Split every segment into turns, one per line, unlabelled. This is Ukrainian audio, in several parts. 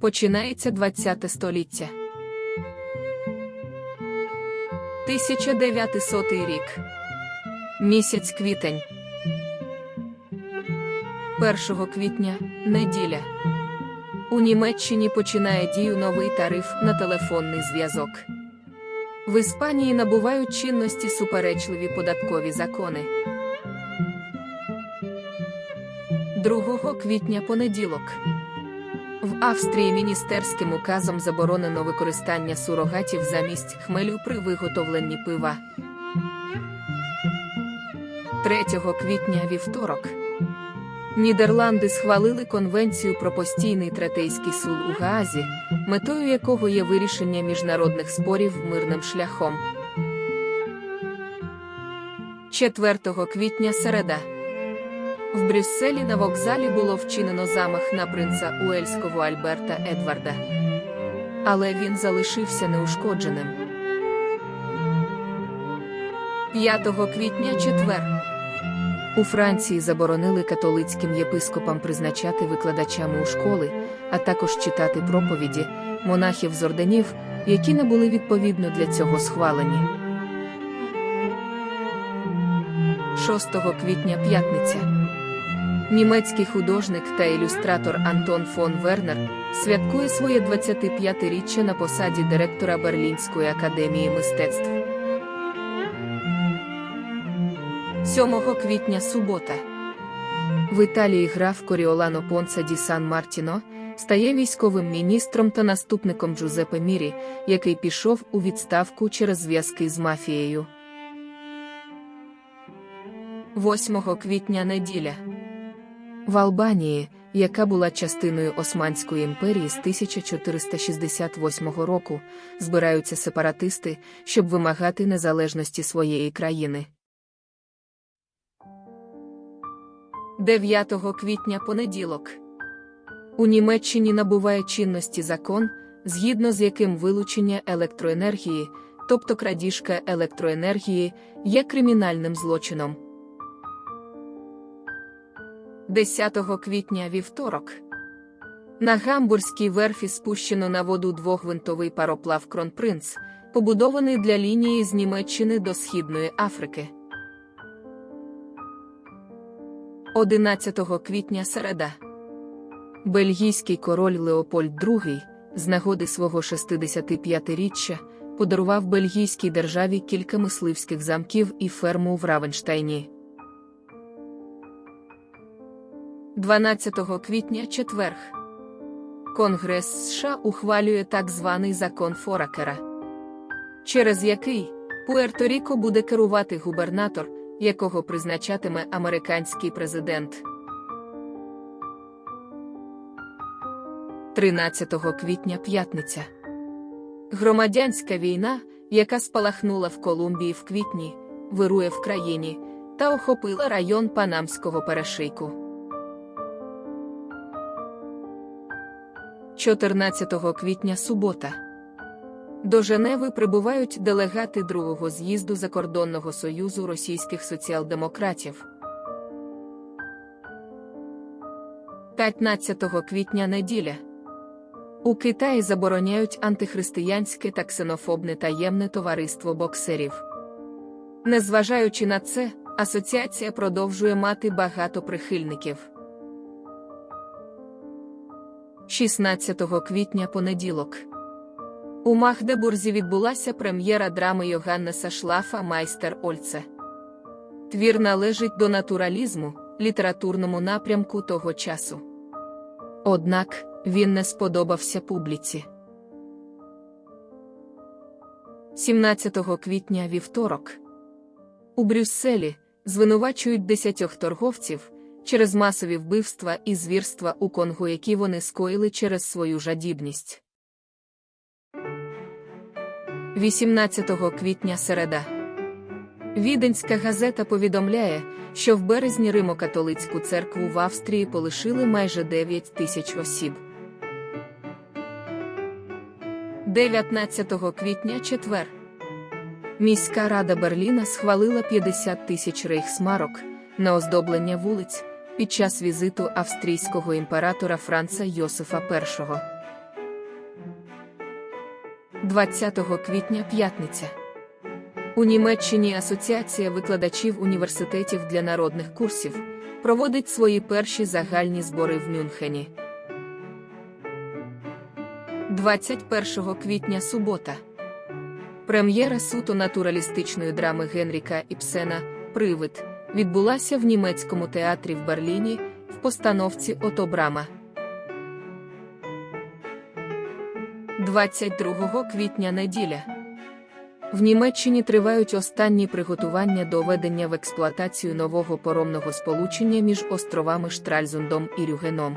Починається 20 століття. 1900 рік. Місяць квітень. 1 квітня неділя. У Німеччині починає дію новий тариф на телефонний зв'язок. В Іспанії набувають чинності суперечливі податкові закони. 2 квітня понеділок. В Австрії міністерським указом заборонено використання сурогатів замість хмелю при виготовленні пива. 3 квітня вівторок. Нідерланди схвалили Конвенцію про постійний третейський суд у Гаазі, метою якого є вирішення міжнародних спорів мирним шляхом. 4 квітня середа. В Брюсселі на вокзалі було вчинено замах на принца Уельського Альберта Едварда. Але він залишився неушкодженим. 5 квітня четвер. У Франції заборонили католицьким єпископам призначати викладачами у школи, а також читати проповіді монахів з орденів, які не були відповідно для цього схвалені. 6 квітня п'ятниця. Німецький художник та ілюстратор Антон фон Вернер святкує своє 25-річчя на посаді директора Берлінської академії мистецтв. 7 квітня субота. В Італії граф Коріолано Понца ді Сан Мартіно стає військовим міністром та наступником Джузепе Мірі, який пішов у відставку через зв'язки з мафією. 8 квітня неділя. В Албанії, яка була частиною Османської імперії з 1468 року, збираються сепаратисти, щоб вимагати незалежності своєї країни. 9 квітня понеділок. У Німеччині набуває чинності закон, згідно з яким вилучення електроенергії, тобто крадіжка електроенергії, є кримінальним злочином. 10 квітня вівторок. На Гамбурзькій верфі спущено на воду двогвинтовий пароплав Кронпринц, побудований для лінії з Німеччини до Східної Африки. 11 квітня середа. Бельгійський король Леопольд II, з нагоди свого 65-річчя, подарував бельгійській державі кілька мисливських замків і ферму в Равенштайні. 12 квітня четверг. Конгрес США ухвалює так званий закон Форакера, через який Пуерто-Ріко буде керувати губернатор, якого призначатиме американський президент. 13 квітня п'ятниця. Громадянська війна, яка спалахнула в Колумбії в квітні, вирує в країні та охопила район Панамського перешийку. 14 квітня субота. До Женеви прибувають делегати другого з'їзду Закордонного союзу російських соціал-демократів. 15 квітня неділя. У Китаї забороняють антихристиянське та ксенофобне таємне товариство боксерів. Незважаючи на це, асоціація продовжує мати багато прихильників. 16 квітня понеділок. У Магдебурзі відбулася прем'єра драми Йоганнеса Шлафа Майстер Ольце. Твір належить до натуралізму, літературному напрямку того часу. Однак він не сподобався публіці. 17 квітня вівторок. У Брюсселі звинувачують десятьох торговців через масові вбивства і звірства у Конго, які вони скоїли через свою жадібність. 18 квітня середа. Віденська газета повідомляє, що в березні Римо-католицьку церкву в Австрії полишили майже 9 тисяч осіб. 19 квітня четвер. Міська рада Берліна схвалила 50 тисяч рейхсмарок на оздоблення вулиць під час візиту австрійського імператора Франца Йосифа І. 20 квітня п'ятниця. У Німеччині Асоціація викладачів університетів для народних курсів проводить свої перші загальні збори в Мюнхені. 21 квітня субота. Прем'єра суто натуралістичної драми Генріка Іпсена Привид відбулася в німецькому театрі в Берліні в постановці Ото Брама. 22 квітня неділя. В Німеччині тривають останні приготування до введення в експлуатацію нового поромного сполучення між островами Штральзундом і Рюгеном.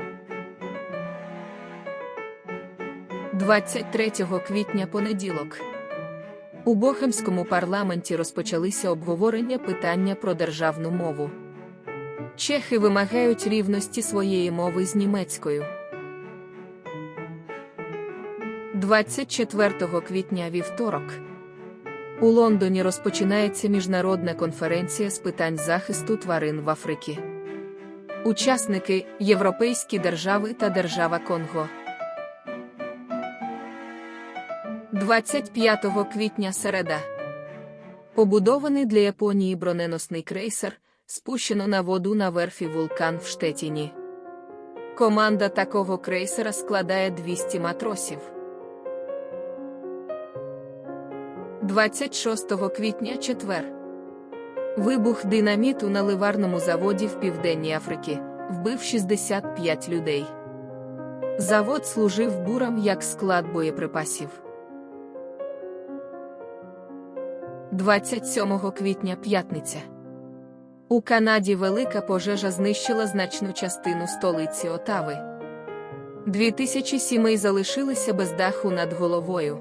23 квітня понеділок. У Бохемському парламенті розпочалися обговорення питання про державну мову. Чехи вимагають рівності своєї мови з німецькою. 24 квітня вівторок. У Лондоні розпочинається міжнародна конференція з питань захисту тварин в Африці. Учасники Європейські держави та Держава Конго. 25 квітня середа. Побудований для Японії броненосний крейсер спущено на воду на верфі вулкан в Штетіні. Команда такого крейсера складає 200 матросів. 26 квітня четвер. Вибух динаміту на ливарному заводі в Південній Африці вбив 65 людей. Завод служив бурам як склад боєприпасів. 27 квітня п'ятниця. У Канаді велика пожежа знищила значну частину столиці Отави. Дві тисячі сімей залишилися без даху над головою.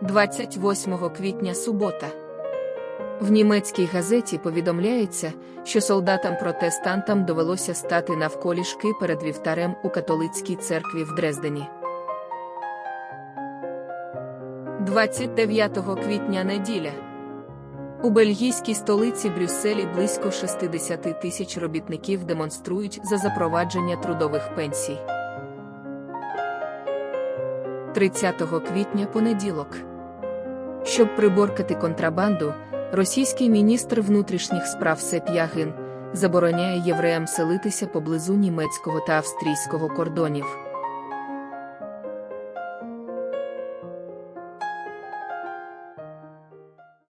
28 квітня субота. В німецькій газеті повідомляється, що солдатам-протестантам довелося стати навколішки перед вівтарем у католицькій церкві в Дрездені. 29 квітня неділя. У бельгійській столиці Брюсселі близько 60 тисяч робітників демонструють за запровадження трудових пенсій. 30 квітня понеділок. Щоб приборкати контрабанду, російський міністр внутрішніх справ Сеп Ягин забороняє євреям селитися поблизу німецького та австрійського кордонів.